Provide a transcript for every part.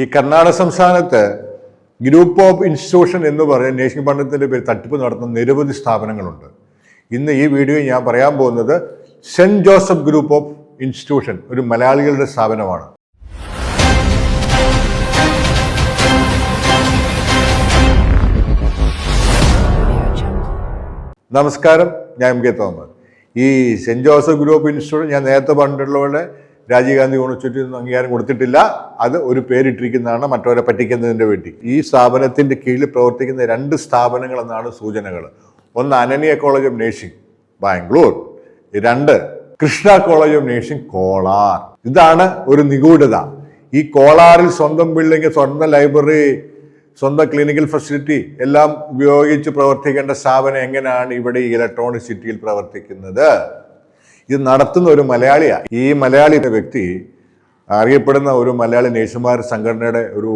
ഈ കർണാടക സംസ്ഥാനത്ത് group of institution എന്ന് പറയുന്ന നേഷൻ പഠനത്തിന്റെ പേര് തട്ടിപ്പ് നടത്തുന്ന നിരവധി സ്ഥാപനങ്ങളുണ്ട്. ഇന്ന് ഈ വീഡിയോ ഞാൻ പറയാൻ പോകുന്നത് saint Joseph group of institution ഒരു മലയാളികളുടെ സ്ഥാപനമാണ്. നമസ്കാരം. ഞാൻ എം കെ തോമസ്. ഈ സെന്റ് ജോസഫ് ഗ്രൂപ്പ് ഇൻസ്റ്റിറ്റ്യൂട്ട് ഞാൻ നേരത്തെ പറഞ്ഞിട്ടുള്ള രാജീവ് ഗാന്ധി യൂണിവേഴ്സിറ്റി ഒന്നും അംഗീകാരം കൊടുത്തിട്ടില്ല. അത് ഒരു പേരിട്ടിരിക്കുന്നതാണ് മറ്റവരെ പറ്റിക്കുന്നതിന്റെ വേണ്ടി ഈ സ്ഥാപനത്തിന്റെ കീഴിൽ പ്രവർത്തിക്കുന്ന രണ്ട് സ്ഥാപനങ്ങൾ എന്നാണ് സൂചനകൾ. ഒന്ന് Ananya college of nursing Bangalore. രണ്ട് Krishna college of nursing Kolar. ഇതാണ് ഒരു നിഗൂഢത. ഈ കോളാറിൽ സ്വന്തം ബിൽഡിംഗ് സ്വന്തം ലൈബ്രറി സ്വന്തം ക്ലിനിക്കൽ ഫെസിലിറ്റി എല്ലാം ഉപയോഗിച്ച് പ്രവർത്തിക്കേണ്ട സ്ഥാപനം എങ്ങനെയാണ് ഇവിടെ ഇലക്ട്രോണിക് സിറ്റിയിൽ പ്രവർത്തിക്കുന്നത്? ഇത് നടത്തുന്ന ഒരു മലയാളിയാണ് ഈ മലയാളി വ്യക്തി അറിയപ്പെടുന്ന ഒരു മലയാളി നേഴ്സുമാർ സംഘടനയുടെ ഒരു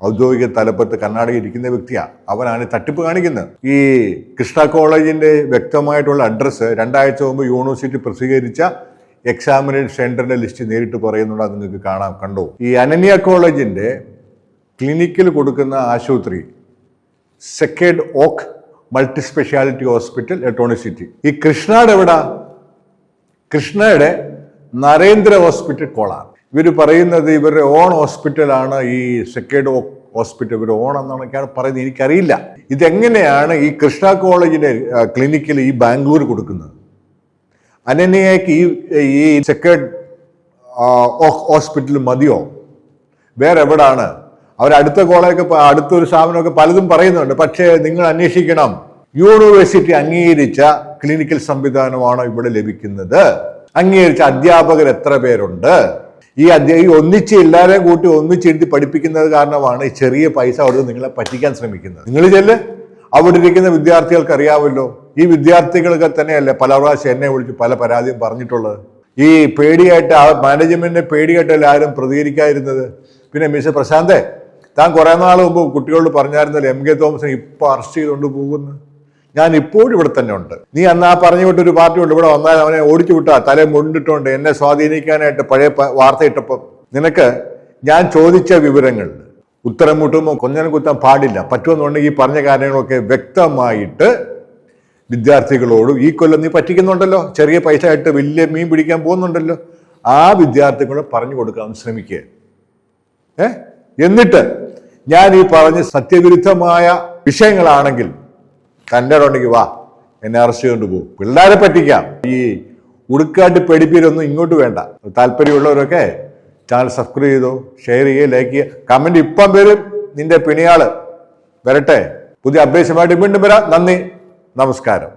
ഔദ്യോഗിക തലപ്പത്ത് കർണാടകയിൽ ഇരിക്കുന്ന വ്യക്തിയാണ് അവനാണ് തട്ടിപ്പ് കാണിക്കുന്നത്. ഈ കൃഷ്ണ കോളേജിന്റെ വ്യക്തമായിട്ടുള്ള അഡ്രസ്സ് രണ്ടാഴ്ച മുമ്പ് യൂണിവേഴ്സിറ്റി പ്രസിദ്ധീകരിച്ച എക്സാമിനേഷൻ സെന്ററിന്റെ ലിസ്റ്റ് നേരിട്ട് പറയുന്നുണ്ട് അത് നിങ്ങൾക്ക് കാണാം കണ്ടു? ഈ അനന്യ കോളേജിന്റെ ക്ലിനിക്കിൽ കൊടുക്കുന്ന ആശുപത്രി sacred oak multi speciality hospital electronic city. ഈ കൃഷ്ണാട് എവിടാ കൃഷ്ണയുടെ നരേന്ദ്ര ഹോസ്പിറ്റൽ കോളാണ് ഇവർ പറയുന്നത് ഇവരുടെ ഓൺ ഹോസ്പിറ്റലാണ് ഈ സെക്കേഡ് ഹോസ്പിറ്റൽ. ഇവർ ഓൺ എന്നാണൊക്കെയാണ് പറയുന്നത് എനിക്കറിയില്ല. ഇതെങ്ങനെയാണ് ഈ കൃഷ്ണ കോളേജിന്റെ ക്ലിനിക്കിൽ ഈ ബാംഗ്ലൂർ കൊടുക്കുന്നത്? അനന്യയ്ക്ക് ഈ ഈ സെക്കേഡ് ഹോസ്പിറ്റൽ മതിയോ? വേറെ എവിടാണ് അവർ അടുത്ത കോളേജൊക്കെ അടുത്തൊരു സ്ഥാപനമൊക്കെ പലതും പറയുന്നുണ്ട്. പക്ഷേ നിങ്ങൾ അന്വേഷിക്കണം. യൂണിവേഴ്സിറ്റി അംഗീകരിച്ച ക്ലിനിക്കൽ സംവിധാനമാണ് ഇവിടെ ലഭിക്കുന്നത്. അംഗീകരിച്ച അധ്യാപകർ എത്ര പേരുണ്ട്? ഈ അധ്യാ ഈ ഒന്നിച്ച് എല്ലാവരെയും കൂട്ടി ഒന്നിച്ചെഴുതി പഠിപ്പിക്കുന്നത് കാരണമാണ് ഈ ചെറിയ പൈസ അവിടെ നിങ്ങളെ പറ്റിക്കാൻ ശ്രമിക്കുന്നത്. നിങ്ങൾ ചെല്ല്. അവിടെ ഇരിക്കുന്ന വിദ്യാർത്ഥികൾക്ക് അറിയാമല്ലോ. ഈ വിദ്യാർത്ഥികൾക്ക് തന്നെയല്ലേ പല പ്രാവശ്യം എന്നെ വിളിച്ച് പല പരാതിയും പറഞ്ഞിട്ടുള്ളത്. ഈ പേടിയായിട്ട് ആ മാനേജ്മെന്റിനെ പേടിയായിട്ടല്ല ആരും പ്രതികരിക്കാതിരുന്നത്. പിന്നെ മിസ് പ്രശാന്തേ താൻ കുറെ നാൾ മുമ്പ് കുട്ടികളോട് പറഞ്ഞായിരുന്നല്ലോ എം കെ തോമസിനെ ഇപ്പൊ അറസ്റ്റ് ചെയ്തുകൊണ്ട് പോകുന്നു. ഞാൻ ഇപ്പോഴും ഇവിടെ തന്നെ ഉണ്ട്. നീ അന്ന് ആ പറഞ്ഞു വിട്ട ഒരു പാർട്ടി ഉണ്ട് ഇവിടെ വന്നാൽ അവനെ ഓടിച്ചു വിട്ടാ തല മുണ്ടിട്ടുണ്ട് എന്നെ സ്വാധീനിക്കാനായിട്ട് പഴയ വാർത്തയിട്ടപ്പം. നിനക്ക് ഞാൻ ചോദിച്ച വിവരങ്ങൾ ഉത്തരം മുട്ടുമ്പോൾ കൊഞ്ഞനം കുത്താൻ പാടില്ല. പറ്റുമെന്നുണ്ടെങ്കിൽ ഈ പറഞ്ഞ കാര്യങ്ങളൊക്കെ വ്യക്തമായിട്ട് വിദ്യാർത്ഥികളോടും ഈ കൊല്ലം നീ പറ്റിക്കുന്നുണ്ടല്ലോ. ചെറിയ പൈസ ആയിട്ട് വലിയ മീൻ പിടിക്കാൻ പോകുന്നുണ്ടല്ലോ. ആ വിദ്യാർത്ഥികളോട് പറഞ്ഞു കൊടുക്കാൻ ശ്രമിക്കുക ഏ? എന്നിട്ട് ഞാൻ ഈ പറഞ്ഞ സത്യവിരുദ്ധമായ വിഷയങ്ങളാണെങ്കിൽ തന്റെ ഉണ്ടെങ്കിൽ വാ. എന്നെ അറസ്റ്റ് ചെയ്തുകൊണ്ട് പോകും പിള്ളേരെ പറ്റിക്കാം. ഈ ഉടുക്കാട്ട് പേടിപ്പീരൊന്നും ഇങ്ങോട്ട് വേണ്ട. താല്പര്യമുള്ളവരൊക്കെ ചാനൽ സബ്സ്ക്രൈബ് ചെയ്തോ ഷെയർ ചെയ്യുക ലൈക്ക് ചെയ്യുക കമന്റ് ഇപ്പം വരും. നിന്റെ പിണിയാൾ. വരട്ടെ. പുതിയ അപ്ഡേഷനുമായിട്ട് വീണ്ടും വരാം. നന്ദി. നമസ്കാരം.